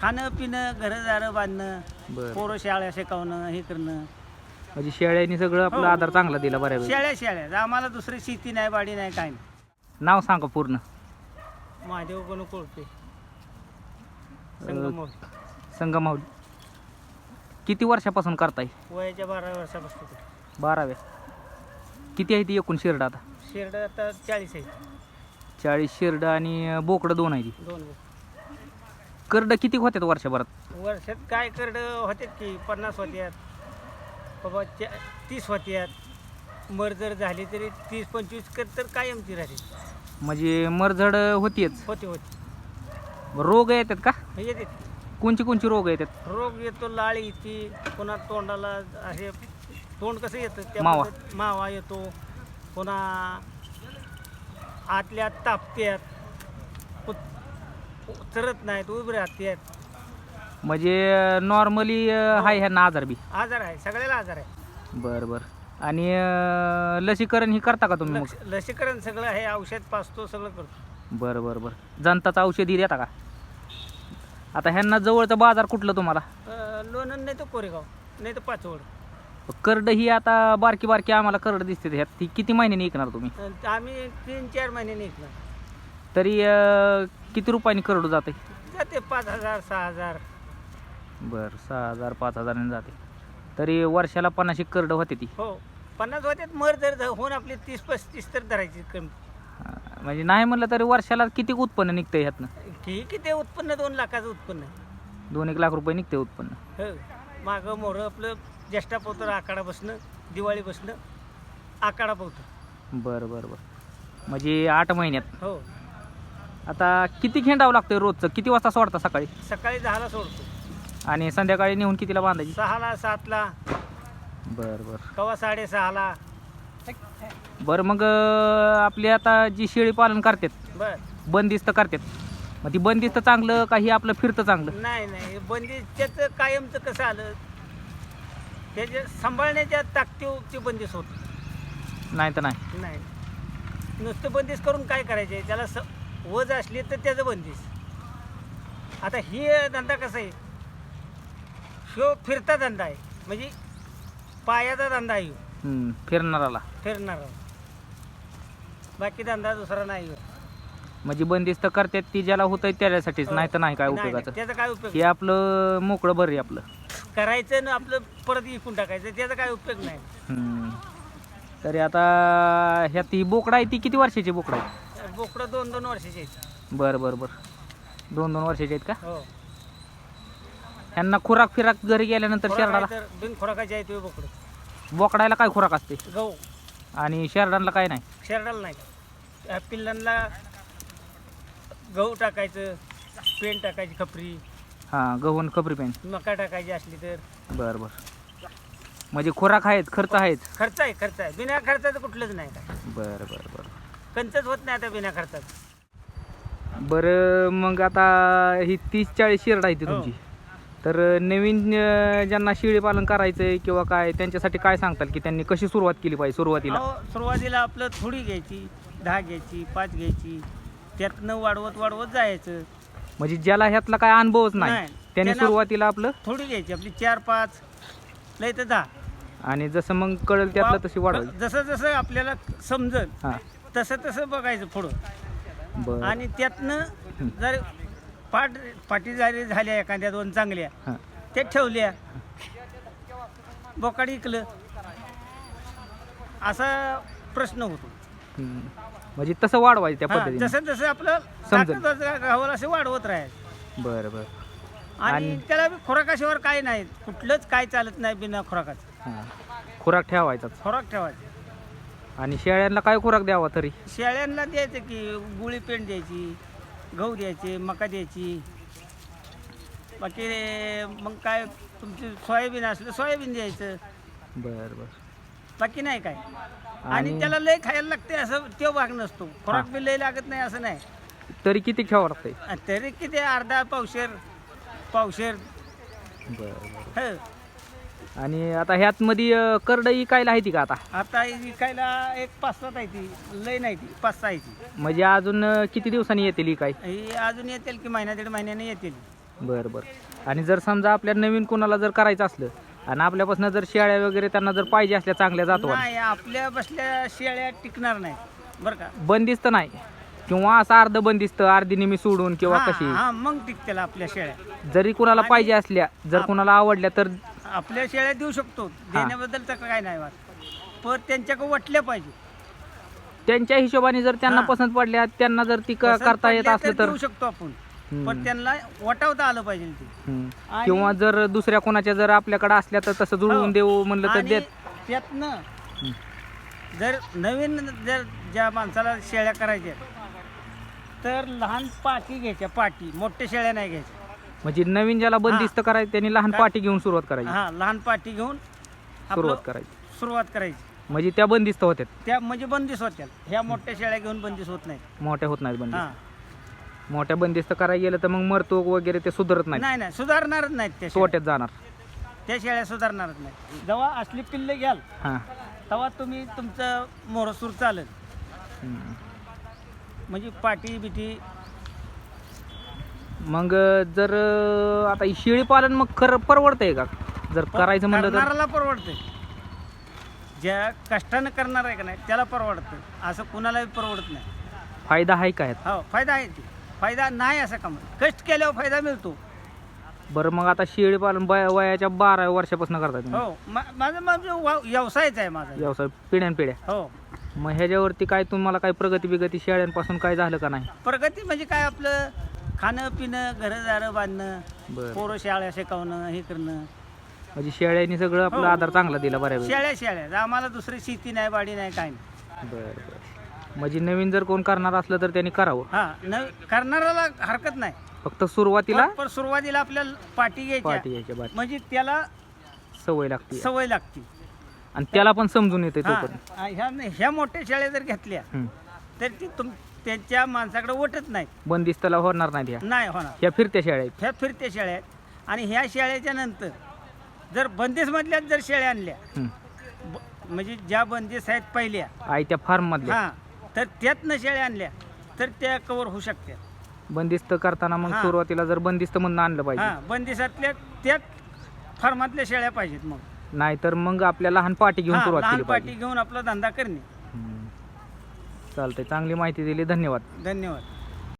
खाणं पिणं घरदारं बांधणं बरं. पोरं शाळा शिकवणं हे करणं. म्हणजे शेळ्यांनी सगळं आपला हो. आधार चांगला दिला बऱ्यापैकी शेळ्या शेळ्या. आम्हाला दुसरी शेती नाही बाडी नाही काय नाही. नाव सांगा पूर्ण. महादेव कोण कोळपे. संगम संगमावली किती वर्षापासून करताय? वयाच्या बारा वर्षापासून. बाराव्या. किती आहे ती एकूण शिरड आता? शेरड आता चाळीस आहे. चाळीस शिरड आणि बोकडं दोन आहे ती. दोन करड किती होत्यात वर्षभरात? वर्षात काय करड होते की पन्नास होत्यात. बाबा चा तीस होत्यात. मर जर झाली तरी तीस पंचवीस कर तर कायमची राहते म्हणजे मरझड होतीच होते होते. रोग येतात का? येते कोणची कोणची रोग येतात रोग येतो लाळ येते पुन्हा तोंडाला असे तोंड कसं येतं? त्या मावा. पद्धत- मावा येतो पुन्हा आतल्या तापत्यात. उत- चरत नाहीत उभे राहतात म्हणजे नॉर्मली हाय ह्यांना आजार बी. आजार आहे सगळ्याला आजार आहे. बरं बरं. आणि अं, लसीकरण ही करता का तुम्ही मग? लसीकरण सगळं आहे औषध पाचतो सगळं करतो. बरं बरं बरं. जनताचं औषधी देता का? आता ह्यांना जवळचं बाजार कुठलं तुम्हाला? अं, लोणंद नाही तर कोरेगाव नाही तर पाचवड करड ही आता बारकी बारकी आम्हाला करड दिसते ह्यात. ती किती महिन्याने विकणार तुम्ही? आम्ही तीन चार महिने निघणार तरी अं, किती रुपयांनी करडू जाते? जाते पाच हजार सहा हजार. बरं सहा हजार पाच हजारांनी जाते. तरी वर्षाला पन्नास एक करड होते ती. हो पन्नास होत्यात मर जर होऊन आपली तीस पस्तीस तर धरायची कमी. हा, म्हणजे नाही म्हणलं तरी वर्षाला किती उत्पन्न निघतंय ह्यातनं? की किती उत्पन्न दोन लाखाचं उत्पन्न. आहे दोन एक लाख रुपये निघते उत्पन्न. हो मागं मोरं आपलं ज्येष्ठा पोतर आकाडा बसणं दिवाळी बसणं आकाडा पोवतं बरं बरं बरं. म्हणजे आठ महिन्यात. हो. आता किती खेंडावं लागतं रोजचं? किती वाजता सोडता सकाळी? सकाळी दहाला सोडतो. आणि संध्याकाळी नेऊन कितीला बांधायची? सहाला सातला. बरं बरं. कवा साडेसहाला. बरं मग अं, आपले आता जी शेळी पालन करतात बर. बंदिस्त करतात मग ती बंदिस्त चांगलं का हे आपलं फिरतं चांगलं? नाही नाही. बंदी त्याचं कायमचं कसं आलं? त्याच्या सांभाळण्याच्या ताकदीवरची बंदिश होत. नाही तर नाही. नाही. नुसतं बंदिश करून काय करायचे? त्याला स वज असली तर त्याचं बंदिश. आता ही धंदा कसा आहे? ह्यो फिरता धंदा आहे. म्हणजे पायाचा धंदा आहे ह्यो, हम्म, फिरणाराला. फिरणारा. बाकी धंदा दुसरा नाही ह्यो. म्हणजे बंदिस्त करतात ती ज्याला होतंय त्याच्यासाठीच. नाही तर नाही काय नाही, नाही, उपयोगाचं? त्याचा काय उपयोग? हे आपलं मोकळं बरं आहे आपलं. करायचं ना आपलं परत विकून टाकायचं. त्याचा काय उपयोग नाही. हम्म. तरी आता ह्यात ही बोकडा आहे ती किती वर्षाची बोकडा आहे? बोकडं दोन दोन वर्षाचे आहेत. बरं बरं बरं. दोन दोन वर्षाचे आहेत का? हो. ह्यांना खुराक फिराक घरी गेल्यानंतर शेरडाला आहे तर बिनखुराकाचे आहे ते बोकडं. बोकडायला काय खुराक असते? गहू. आणि शेरडांना काय नाही? शेरडाला नाही. त्या पिल्लांना गहू टाकायचं पेंट टाकायची खपरी. हां गहून खबरी पेन. मका टाकायची असली तर. बरं बरं. म्हणजे खुराक आहेत खर्च आहेत. खर्च आहे खर्च आहे. बिना खर्चाचं कुठलंच नाही काय. बरं बरं बरं. कंचच होत नाही आता बिना खर्चाचं बरं मग आता ही तीस चाळीस शिरड आहे ती हो. तुमची. तर नवीन अं, ज्यांना शेळी पालन करायचं आहे किंवा काय त्यांच्यासाठी काय सांगताल की त्यांनी कशी सुरुवात केली पाहिजे सुरुवातीला? अहो, सुरुवातीला आपलं थोडी घ्यायची दहा घ्यायची पाच घ्यायची त्यातनं वाढवत वाढवत जायचं. म्हणजे ज्याला ह्यातला काय अनुभवच नाही नाही. त्यांनी त्यांना- सुरुवातीला आपलं? थोडी घ्यायची आपली चार पाच लय तर दहा. आणि जसं मग कळेल त्यातलं तशी वाढवायची. जसं जसं आपल्याला समजल हां. तसं तसं बघायचं पुढं. बरं. आणि त्यातनं जर पाठ पाठी जरी झाल्या एखाद्या दोन चांगल्या हां. त्या ठेवल्या बोकाड इकलं असा प्रश्न होतो. हम्म. म्हणजे तसं वाढवायचं त्या हा, पद्धतीने. जसं जसं आपलं समजेल. ताकद गावाला असं वाढवत राहायचं बरं बरं. आणि आणि- त्याला बी खुराकाशिवाय काय नाही. कुठलंच काय चालत नाही बिना खुराकाचं. हां. खुराक ठेवायचाच. खुराक ठेवायचं. आणि शेळ्यांना काय खुराक द्यावा तरी? शेळ्यांना द्यायचं की गुळी पेंट द्यायची गहू द्यायचे मका द्यायची. बाकी मग काय तुमची सोयाबीन असलं सोयाबीन द्यायचं. बरं बरं. बाकी नाही काय. आणि त्याला लय खायला लागते असं तो भाग नसतो. खुराक बी लय लागत नाही असं नाही. तरी किती लागतंय? आणि तरी किती अर्धा पावशेर पावशेर. बरं बरं. ह. आणि आता ह्यात मध्ये करड इकायला आहे ती का आता? आता ही विकायला एक पाच सात आहे ती. लय नाही ती पाच सहा आहे ती. म्हणजे अजून किती दिवसांनी येतील इकाय ही अजून येतील की महिन्या दीड महिन्याने येतील. बरं बरं. आणि जर समजा आपल्या नवीन कोणाला जर करायचं असलं आणि आपल्यापासून जर शेळ्या वगैरे त्यांना जर पाहिजे असल्या चांगल्या जातो नाही आपल्या बसल्या शेळ्या टिकणार नाही बरं का? बंदिस्त नाही. किंवा असं अर्ध बंदिस्त अर्धी निमी सोडून किंवा हा, कशी? हा मग टिकतील आपल्या शेळ्या. जरी कुणाला पाहिजे असल्या जर कुणाला आवडल्या तर आपल्या शेळ्या देऊ शकतो. देण्याबद्दल तर काय नाही वाट पण त्यांच्याकडे वाटल्या पाहिजे. त्यांच्या हिशोबाने जर त्यांना हा. पसंत पडल्या त्यांना जर ती क- पसंत करता येत पडल्या असलं तर देऊ शकतो आपण. पण त्यांना वटावता आलं पाहिजे ते. हम्म. आणि- किंवा जर दुसऱ्या कोणाच्या जर आपल्याकडे असल्या तर तसं जुळवून हो. देऊ म्हणलं तर आणि देत. त्यातनं जर नवीन जर ज्या माणसाला शेळ्या करायच्या तर लहान पाटी घ्यायच्या पाटी मोठ्या शेळ्या नाही घ्यायच्या. म्हणजे नवीन ज्याला बंदिस्त करायचं त्यांनी लहान? पाठी घेऊन सुरुवात करायची. हा लहान पाटी घेऊन सुरुवात करायची. सुरुवात करायची. म्हणजे त्या बंदिस्त होत्यात. त्या म्हणजे बंदिश होत्या ह्या मोठ्या शेळ्या घेऊन बंदिश होत नाही मोठ्या होत नाहीत हा. बंदिस्त मोठ्या बंदिस्त करायला गेलं तर मग मरतूक वगैरे ते सुधारत नाही नाही नाही सुधारणारच नाहीत त्या शेळ्या. तोट्यात जाणार. त्या शेळ्या सुधारणारच नाही जेव्हा असली पिल्ले घ्याल हां. तेव्हा तुम्ही तुमचं मोरसूर चालेल. हम्म. म्हणजे पाटी बिटी मग जर आता ही शेळी पालन मग खरं परवडतंय का? जर करायचं म्हणलं तर? परवडतंय. ज्या कष्टानं करणार आहे का नाही त्याला परवडतं असं कुणालाही परवडत नाही. फायदा आहे काय हो फायदा आहे ते फायदा नाही असं का म्हणत. कष्ट केल्यावर फायदा मिळतो. बरं मग आता शेळी पालन बया- वयाच्या बारा वर्षापासून करताय तुम्ही? हो मा- माझं माझं वा- व्यवसायच आहे माझा. व्यवसाय पिढ्यान पिढ्या हो. मग ह्याच्यावरती काय तुम्हाला काय प्रगती बिगती शेळ्यांपासून काय झालं का नाही? प्रगती म्हणजे काय आपलं खाणं पिणं घरदारं बांधणं बरं. पोरं शाळा शिकवणं हे करणं. म्हणजे शेळ्यांनी सगळं आपला हो. आधार चांगला दिला बऱ्यापैकी शेळ्या शेळ्या. आम्हाला दुसरी शेती नाही बाडी नाही काय नाही. बरं बरं. म्हणजे नवीन जर कोण करणार असलं तर त्यांनी करावं. हा न करणाऱ्याला हरकत नाही. फक्त सुरुवातीला पण- पण सुरुवातीला आपल्याला पाठी पाठी घ्यायची घ्यायच्या म्हणजे त्याला सवय लागते. सवय लागते. आणि त्याला पण समजून येते हा, तोपर्यंत. ह्या ह्या मोठ्या शेळ्या जर घेतल्या हम्म. तर ती तुम त्यांच्या माणसाकडे ओटत नाही. बंदिस्तला होणार नाही ह्या. नाही होणार. ह्या फिरत्या शेळ्या आहेत. ह्या फिरत्या शेळ्या आहेत. आणि ह्या शेळ्याच्या नंतर जर बंदिशमधल्याच जर शेळ्या आणल्या. ब- म्हणजे ज्या बंदिश आहेत पहिल्या आयत्या फार्म मधल्या. हा तर त्यातनं शेळ्या आणल्या तर त्या कवर होऊ शकतात बंदिस्त करताना मग हा. सुरुवातीला जर बंदिस्त म्हणून आणलं पाहिजे. हा बंदिशातल्या त्यात फार्मातल्या शेळ्या पाहिजेत मग. नाहीतर मग आपल्या लहान पाठी घेऊन हा, सुरुवात लहान केली पाठी पाहिजे घेऊन आपला धंदा करणे. चालतंय. चांगली माहिती दिली. धन्यवाद. धन्यवाद.